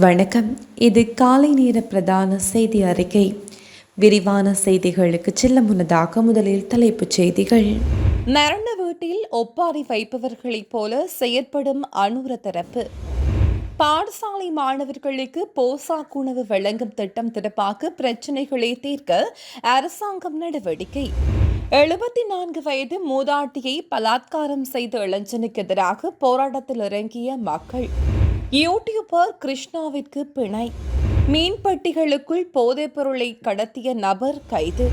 வணக்கம். இது காலை நேர பிரதான செய்தி அறிக்கை. விரிவான செய்திகளுக்கு செல்ல முன்னதாக முதலில் தலைப்புச் செய்திகள். மரண வீட்டில் ஒப்பாரி வைப்பவர்களைப் போல செயற்படும் அனுர தரப்பு பாடசாலை மாணவர்களுக்கு போசாக் உணவு வழங்கும் திட்டம் தொடர்பாக பிரச்சினைகளை தீர்க்க அரசாங்கம் நடவடிக்கை. எழுபத்தி நான்கு வயது மூதாட்டியை பலாத்காரம் செய்த இளைஞனுக்கு எதிராக போராட்டத்தில் இறங்கிய மக்கள். யூடியூபர் கிருஷ்ணாவிற்கு பிணை. மீன்பட்டிகளுக்குள் போதைப் பொருளை கடத்திய நபர் கைது.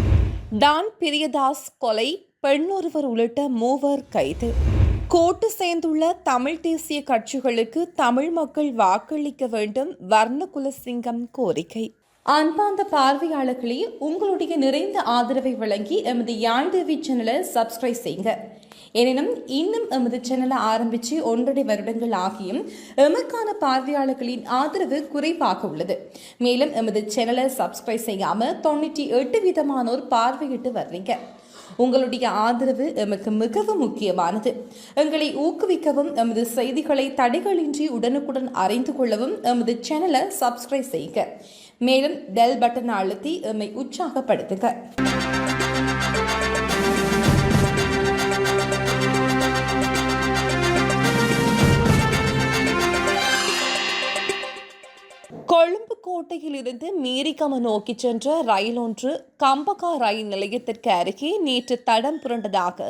டான் பிரியதாஸ் கொலை பெண்ணொருவர் உள்ளிட்ட மூவர் கைது. கோட்டு சேர்ந்துள்ள தமிழ் தேசிய கட்சிகளுக்கு தமிழ் மக்கள் வாக்களிக்க வேண்டும் வர்ணகுலசிங்கம் கோரிக்கை. அன்பார்ந்த பார்வையாளர்களே உங்களுடைய நிறைந்த ஆதரவை வழங்கி எமது யாழ் சேனலை சப்ஸ்கிரைப் செய்யுங்க. எனினும் இன்னும் எமது சேனலை ஆரம்பித்து ஒன்றரை வருடங்கள் ஆகியும் எமக்கான பார்வையாளர்களின் ஆதரவு குறைவாக உள்ளது. மேலும் எமது சேனலை சப்ஸ்கிரைப் செய்யாமல் தொண்ணூற்றி எட்டு விதமானோர் பார்வையிட்டு வர்றீங்க உங்களுடைய ஆதரவு எமக்கு மிகவும் முக்கியமானது. எங்களை ஊக்குவிக்கவும் எமது செய்திகளை தடைகளின்றி உடனுக்குடன் அறிந்து கொள்ளவும் எமது சேனலை சப்ஸ்கிரைப் செய்யுங்க. மேலும் பெல் பட்டன் அழுத்தி எம்மை உற்சாகப்படுத்துங்க. கொழும்பு கோட்டையில் இருந்து மீரிகம நோக்கி சென்ற ரயில் ஒன்று கம்பகா ரயில் நிலையத்திற்கு அருகே நேற்று தடம் புரண்டதாக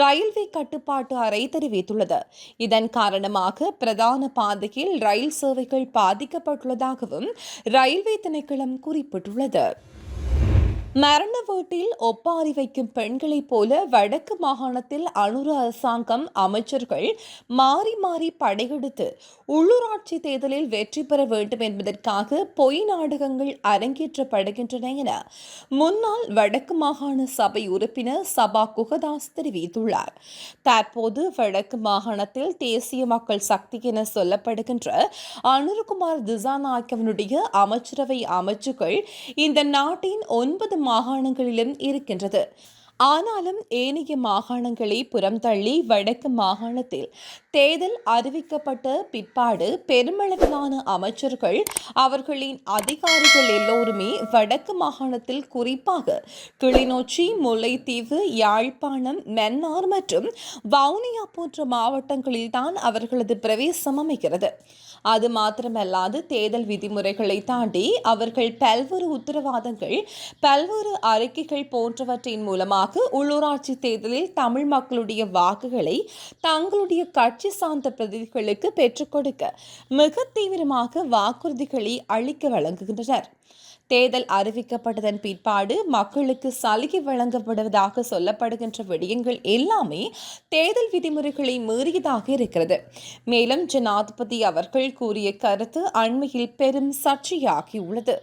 ரயில்வே கட்டுப்பாட்டு அறை தெரிவித்துள்ளது. இதன் காரணமாக பிரதான பாதையில் ரயில் சேவைகள் பாதிக்கப்பட்டுள்ளதாகவும் ரயில்வே திணைக்களம் குறிப்பிட்டுள்ளது. மரண வீட்டில் ஒப்பாரி வைக்கும் பெண்களைப் போல வடக்கு மாகாணத்தில் அனுர அரசாங்கம் அமைச்சர்கள் மாறி மாறி படையெடுத்து உள்ளூராட்சி தேர்தலில் வெற்றி பெற வேண்டும் என்பதற்காக பொய் நாடகங்கள் அரங்கேற்றப்படுகின்றன என முன்னாள் வடக்கு மாகாண சபை உறுப்பினர் சபா குகதாஸ் தெரிவித்துள்ளார். தற்போது வடக்கு மாகாணத்தில் தேசிய மக்கள் சக்தி என சொல்லப்படுகின்ற அனுருகுமார் திசாநாயக்கவனுடைய அமைச்சரவை அமைச்சுகள் இந்த நாட்டின் ஒன்பது மாகாணங்களிலும் இருக்கின்றது. ஆனாலும் ஏனைய மாகாணங்களை புறம் தள்ளி வடக்கு மாகாணத்தில் தேர்தல் அறிவிக்கப்பட்ட பிற்பாடு பெருமளவிலான அமைச்சர்கள் அவர்களின் அதிகாரிகள் எல்லோருமே வடக்கு மாகாணத்தில் குறிப்பாக கிளிநொச்சி முல்லைத்தீவு யாழ்ப்பாணம் மன்னார் மற்றும் வவுனியா போன்ற மாவட்டங்களில் தான் அவர்களது பிரவேசம் அமைகிறது. அது மாத்திரமல்லாது தேர்தல் விதிமுறைகளை தாண்டி அவர்கள் பல்வேறு உத்தரவாதங்கள் பல்வேறு அறிக்கைகள் போன்றவற்றின் மூலமாக உள்ளூராட்சி தேர்தலில் தமிழ் மக்களுடைய வாக்குகளை தங்களுடைய கட்சி கட்சி சார்ந்த பிரதிநிதிகளுக்கு பெற்றுக் கொடுக்க மிக தீவிரமாக வாக்குறுதிகளை அளிக்க வழங்குகின்றனர். தேர்தல் அறிவிக்கப்பட்டதன் பிற்பாடு மக்களுக்கு சலுகை வழங்கப்படுவதாக சொல்லப்படுகின்ற விடயங்கள் எல்லாமே தேர்தல் விதிமுறைகளை மீறியதாக இருக்கிறது. மேலும் ஜனாதிபதி அவர்கள் கூறிய கருத்து அண்மையில் பெரும் சர்ச்சையாகியுள்ளது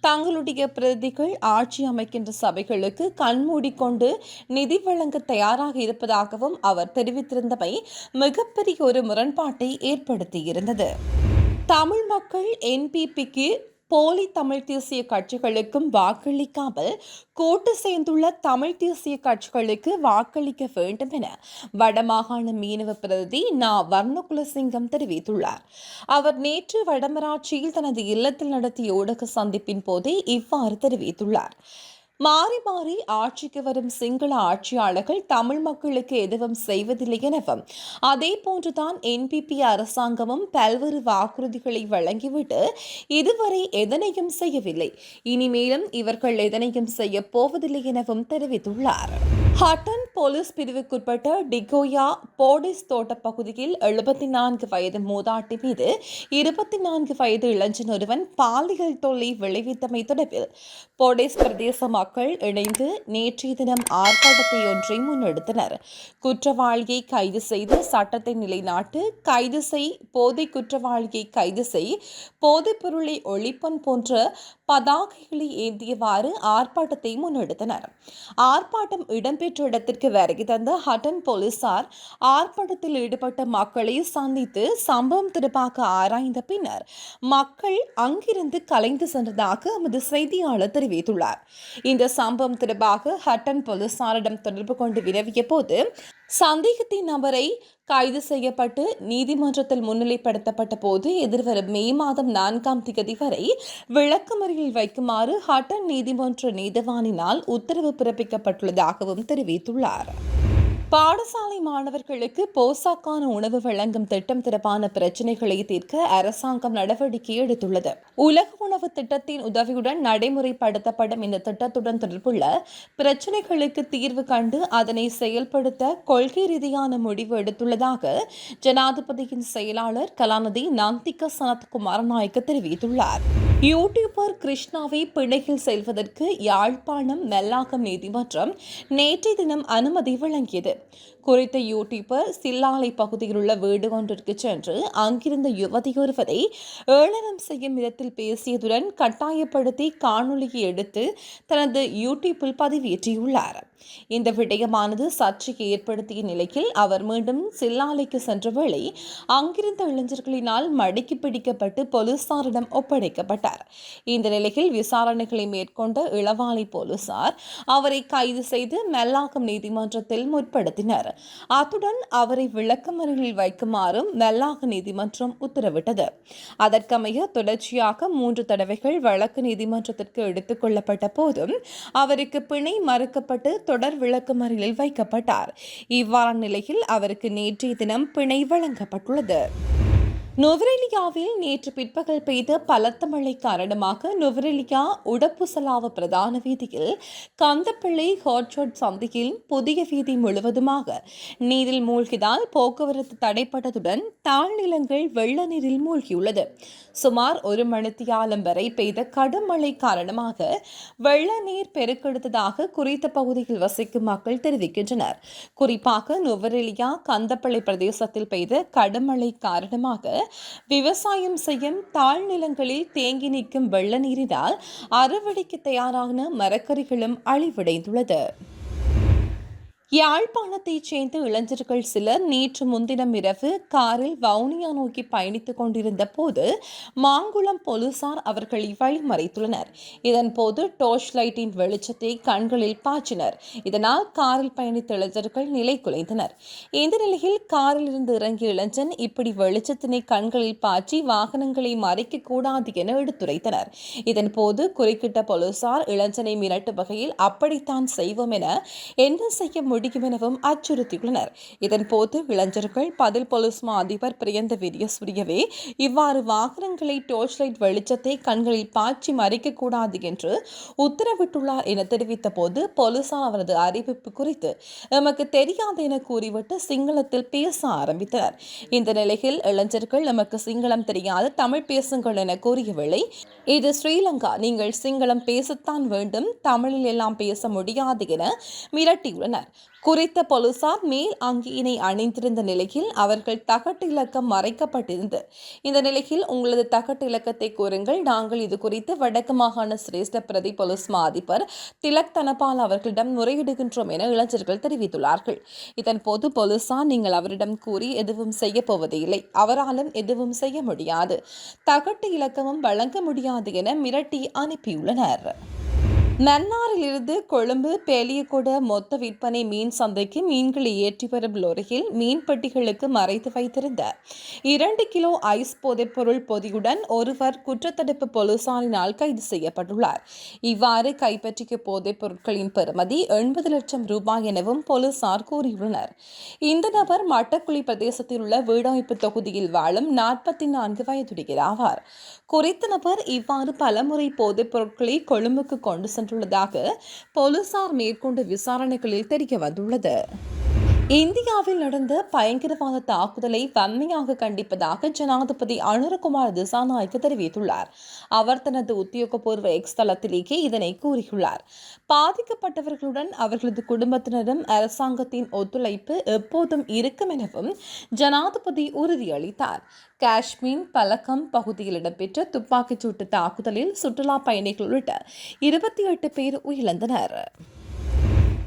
தங்களுடைய பிரதிகள் ஆட்சி அமைக்கின்ற சபைகளுக்கு கண்மூடிக்கொண்டு நிதி வழங்க தயாராக இருப்பதாகவும் அவர் தெரிவித்திருந்தமை மிகப்பெரிய ஒரு முரண்பாட்டை ஏற்படுத்தியிருந்தது. தமிழ் மக்கள் என்பிபிக்கு போலி தமிழ் தேசிய கட்சிகளுக்கும் வாக்களிக்காமல் கூட்டு சேர்ந்துள்ள தமிழ் தேசிய கட்சிகளுக்கு வாக்களிக்க வேண்டும் என வடமாகாண மீனவ பிரதி நா. வர்ணகுலசிங்கம் தெரிவித்துள்ளார். அவர் நேற்று வடமராட்சியில் தனது இல்லத்தில் நடத்திய ஊடக சந்திப்பின் போதே இவ்வாறு தெரிவித்துள்ளார். மாறி மாறி ஆட்சிக்கு வரும் சிங்கள ஆட்சியாளர்கள் தமிழ் மக்களுக்கு எதுவும் செய்வதில்லை எனவும் அதே போன்றுதான் என்பிபி அரசாங்கமும் பல்வேறு வாக்குறுதிகளை வழங்கிவிட்டு இதுவரை எதனையும் செய்யவில்லை. இனிமேலும் இவர்கள் எதனையும் செய்ய போவதில்லை எனவும் தெரிவித்துள்ளார். ஹட்டன் போலீஸ் பிரிவுக்குட்பட்ட டிகோயா போடிஸ் தோட்ட பகுதியில் எழுபத்தி நான்கு வயது மூதாட்டி மீது இருபத்தி நான்கு வயது இளைஞன் ஒருவன் பாலியல் தொல்லை விளைவித்தமை தொடர்பில் போடிஸ் பிரதேச மக்கள் இணைந்து நேற்றைய தினம் ஆர்ப்பாட்டத்தை ஒன்றை முன்னெடுத்தனர். குற்றவாளியை கைது செய்து சட்டத்தை நிலைநாட்டு கைது செய் போதை குற்றவாளியை கைது செய் போதைப் பொருளை ஒழிப்பன் போன்ற பதாகைகளை ஏந்தியவாறு ஆர்ப்பாட்டத்தை முன்னெடுத்தனர். ஆர்ப்பாட்டம் இடம்பெற்ற இடத்திற்கு வருகை தந்த ஹட்டன் போலீசார் ஆர்ப்பாட்டத்தில் ஈடுபட்ட மக்களை சந்தித்து சம்பவம் தொடர்பாக ஆராய்ந்த பின்னர் மக்கள் அங்கிருந்து கலைந்து சென்றதாக எமது செய்தியாளர் தெரிவித்துள்ளார். இந்த சம்பவம் தொடர்பாக ஹட்டன் போலீசாரிடம் தொடர்பு கொண்டு வினவிய போது சந்தேகத்தின் நபரை கைது செய்யப்பட்டு நீதிமன்றத்தில் முன்னிலைப்படுத்தப்பட்ட போது எதிர்வரும் மே மாதம் நான்காம் தேதி வரை விளக்கமறியில் வைக்குமாறு ஹட்டன் நீதிமன்ற நீதவானினால் உத்தரவு பிறப்பிக்கப்பட்டுள்ளதாகவும் தெரிவித்துள்ளார். பாடசாலை மாணவர்களுக்கு போசாக்கான உணவு வழங்கும் திட்டம் தொடர்பான பிரச்சினைகளை தீர்க்க அரசாங்கம் நடவடிக்கை எடுத்துள்ளது. உலக உணவு திட்டத்தின் உதவியுடன் நடைமுறைப்படுத்தப்படும் இந்த திட்டத்துடன் தொடர்புள்ள பிரச்சினைகளுக்கு தீர்வு கண்டு அதனை செயல்படுத்த கொள்கை ரீதியான முடிவு எடுத்துள்ளதாக ஜனாதிபதியின் செயலாளர் கலாநிதி நந்திக சனத்குமார் நாயக்க தெரிவித்துள்ளார். யூடியூபர் கிருஷ்ணாவை பிணையில் செல்வதற்கு யாழ்ப்பாணம் மெல்லாகம் நீதிமன்றம் நேற்றைய தினம் அனுமதி வழங்கியது. குறித்த யூடியூபர் சில்லாலை பகுதியில் உள்ள வீடு ஒன்றிற்கு சென்று அங்கிருந்த யுவதி ஒருவரை ஏளனம் செய்யும் விதத்தில் பேசியதுடன் கட்டாயப்படுத்தி காணொலியை எடுத்து தனது யூடியூப்பில் பதிவேற்றியுள்ளார். இந்த விடயமானது சர்ச்சையை ஏற்படுத்திய நிலையில் அவர் மீண்டும் சில்லாலைக்கு சென்ற வேளை அங்கிருந்த இளைஞர்களினால் மடக்கி பிடிக்கப்பட்டு போலீசாரிடம் ஒப்படைக்கப்பட்டார். இந்த நிலையில் விசாரணைகளை மேற்கொண்ட இளவாலை போலீசார் அவரை கைது செய்து மெல்லாக்கம் நீதிமன்றத்தில் முற்படுத்தினர். அத்துடன் அவரை விளக்கமறையில் வைக்குமாறும் மெல்லாக நீதிமன்றம் உத்தரவிட்டது. அதற்கமைய தொடர்ச்சியாக மூன்று தடவைகள் வழக்கு நீதிமன்றத்திற்கு எடுத்துக் கொள்ளப்பட்ட போதும் அவருக்கு பிணை மறுக்கப்பட்டு தொடர் விளக்கமறியலில் வைக்கப்பட்டார். இவ்வாறான நிலையில் அவருக்கு நேற்றைய தினம் பிணை வழங்கப்பட்டுள்ளது. நுவரெலியாவில் நேற்று பிற்பகல் பெய்த பலத்த மழை காரணமாக நுவரெலியா உடப்புசலாவ பிரதான வீதியில் கந்தப்பிள்ளை ஹாட்ஷாட் சந்தையில் புதிய வீதி முழுவதுமாக நீரில் மூழ்கிதால் போக்குவரத்து தடைப்பட்டதுடன் தாழ்நிலங்கள் வெள்ள நீரில் மூழ்கியுள்ளது. சுமார் ஒரு மணித்தியாலம் வரை பெய்த கடும் மழை காரணமாக வெள்ள நீர் பெருக்கெடுத்ததாக குறித்த பகுதியில் வசிக்கும் மக்கள் தெரிவிக்கின்றனர். குறிப்பாக நுவரெலியா கந்தப்பள்ளை பிரதேசத்தில் பெய்த கடும் மழை காரணமாக விவசாயம் செய்யும் தாழ்நிலங்களில் தேங்கி நிற்கும் வெள்ள நீரினால் அறுவடைக்கு தயாரான மரக்கறிகளும் அழிவடைந்துள்ளது. யாழ்ப்பாணத்தைச் சேர்ந்த இளைஞர்கள் சிலர் நேற்று முன்தினம் இரவு காரில் வவுனியா நோக்கி பயணித்துக் கொண்டிருந்த போது மாங்குளம் போலீசார் அவர்களை வழிமறைத்துள்ளனர். இதன்போது டோர்ச் லைட்டின் வெளிச்சத்தை கண்களில் பாய்ச்சினர். இதனால் காரில் பயணித்த இளைஞர்கள் நிலை குலைந்தனர். இந்த நிலையில் காரில் இருந்து இறங்கிய இளைஞன் இப்படி வெளிச்சத்தினை கண்களில் பாய்ச்சி வாகனங்களை மறைக்க கூடாது என எடுத்துரைத்தனர். இதன்போது குறுக்கிட்ட போலீசார் இளைஞனை மிரட்டும் வகையில் அப்படித்தான் செய்வோம் என என்ன செய்ய முடியும் எனவும் அச்சுறுத்தியுள்ளனர். இதன்போது இளைஞர்கள் பதில் போலீஸ் மா அதிபர் பிரியந்த வீரியசூரியவே இவ்வாறு வாகனங்களை டோர்ச் லைட் வெளிச்சத்தை கண்களில் பாய்ச்சி மறைக்கக்கூடாது என்று உத்தரவிட்டுள்ளார் என தெரிவித்த போது போலீசார் அவரது அறிவிப்பு குறித்து எமக்கு தெரியாது என கூறிவிட்டு சிங்களத்தில் பேச ஆரம்பித்தனர். இந்த நிலையில் இளைஞர்கள் நமக்கு சிங்களம் தெரியாது தமிழ் பேசுங்கள் என கூறியவில்லை இது ஸ்ரீலங்கா நீங்கள் சிங்களம் பேசத்தான் வேண்டும் தமிழில் எல்லாம் பேச முடியாது என மிரட்டியுள்ளனர். குறித்த போலீசார் மேல் அங்கியினை அணிந்திருந்த நிலையில் அவர்கள் தகட்டு இலக்கம் மறைக்கப்பட்டிருந்தது இந்த நிலையில் உங்களது தகட்டு இலக்கத்தை கூறுங்கள். நாங்கள் இது குறித்து வடக்கு மாகாண சிரேஷ்ட பிரதி போலீஸ் மா அதிபர் திலக் தனபால் அவர்களிடம் முறையிடுகின்றோம் என இளைஞர்கள் தெரிவித்துள்ளார்கள். இதன்போது போலீசார் நீங்கள் அவரிடம் கூறி எதுவும் செய்ய போவதில்லை. அவராலும் எதுவும் செய்ய முடியாது. தகட்டு இலக்கமும் வழங்க முடியாது என மிரட்டி அனுப்பியுள்ளனர். மன்னாரிலிருந்து கொழும்பு பேலியகொட மொத்த விற்பனை மீன் சந்தைக்கு மீன்களை ஏற்றி வரும் லொரியில் மீன் பெட்டிகளுக்கு மறைத்து வைத்திருந்த இரண்டு கிலோ ஐஸ் போதைப்பொருள் பொதியுடன் ஒருவர் குற்றத்தடுப்பு போலீசாரினால் கைது செய்யப்பட்டுள்ளார். இவ்வாறு கைப்பற்றிய போதைப் பொருட்களின் பெறுமதி எண்பது லட்சம் ரூபாய் எனவும் போலீசார் கூறியுள்ளனர். இந்த நபர் மட்டக்குழி பிரதேசத்தில் உள்ள வீடமைப்பு தொகுதியில் வாழும் நாற்பத்தி நான்கு வயதுடையர் ஆவார் குறித்த நபர் இவ்வாறு பலமுறை போதைப் பொருட்களை கொழும்புக்கு கொண்டு சென்றுள்ளதாக போலீசார் மேற்கொண்ட விசாரணைகளில் தெரிய வந்துள்ளது. இந்தியாவில் நடந்த பயங்கரவாத தாக்குதலை வன்மையாக கண்டிப்பதாக ஜனாதிபதி அனுரகுமார் திசாநாயக்க தெரிவித்துள்ளார். அவர் தனது உத்தியோகபூர்வ எக்ஸ் தளத்திலேயே இதனை கூறியுள்ளார். பாதிக்கப்பட்டவர்களுடன் அவர்களது குடும்பத்தினரும் அரசாங்கத்தின் ஒத்துழைப்பு எப்போதும் இருக்கும் எனவும் ஜனாதிபதி உறுதியளித்தார். காஷ்மீர் பலக்கம் பகுதியில் இடம்பெற்ற துப்பாக்கிச்சூட்டு தாக்குதலில் சுற்றுலா பயணிகள் உள்ளிட்ட இருபத்தி எட்டு பேர் உயிரிழந்தனர்.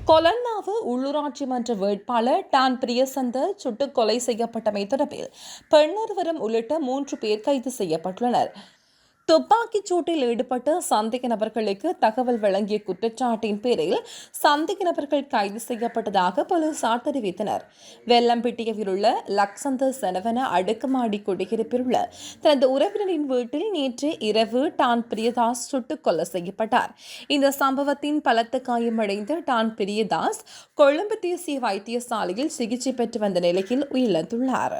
கொலன்னாவு உள்ளூராட்சி மன்ற வேட்பாளர் டான் பிரியசந்தர் சுட்டுக் கொலை செய்யப்பட்டமை தொடர்பில் பெண்ணொருவரும் உள்ளிட்ட மூன்று பேர் கைது செய்யப்பட்டுள்ளனர். துப்பாக்கிச் சூட்டில் ஈடுபட்ட சந்தேக நபர்களுக்கு தகவல் வழங்கிய குற்றச்சாட்டின் பேரில் சந்தேக நபர்கள் கைது செய்யப்பட்டதாக போலீசார் தெரிவித்தனர். வெள்ளம்பிட்டியில் உள்ள லக்சந்த செனவன அடுக்குமாடி குடியிருப்பில் உள்ள தனது உறவினரின் வீட்டில் நேற்று இரவு டான் பிரியதாஸ் சுட்டுக் கொலை செய்யப்பட்டார். இந்த சம்பவத்தின் பலத்த காயமடைந்த டான் பிரியதாஸ் கொழும்பு தேசிய வைத்தியசாலையில் சிகிச்சை பெற்று வந்த நிலையில் உயிரிழந்துள்ளார்.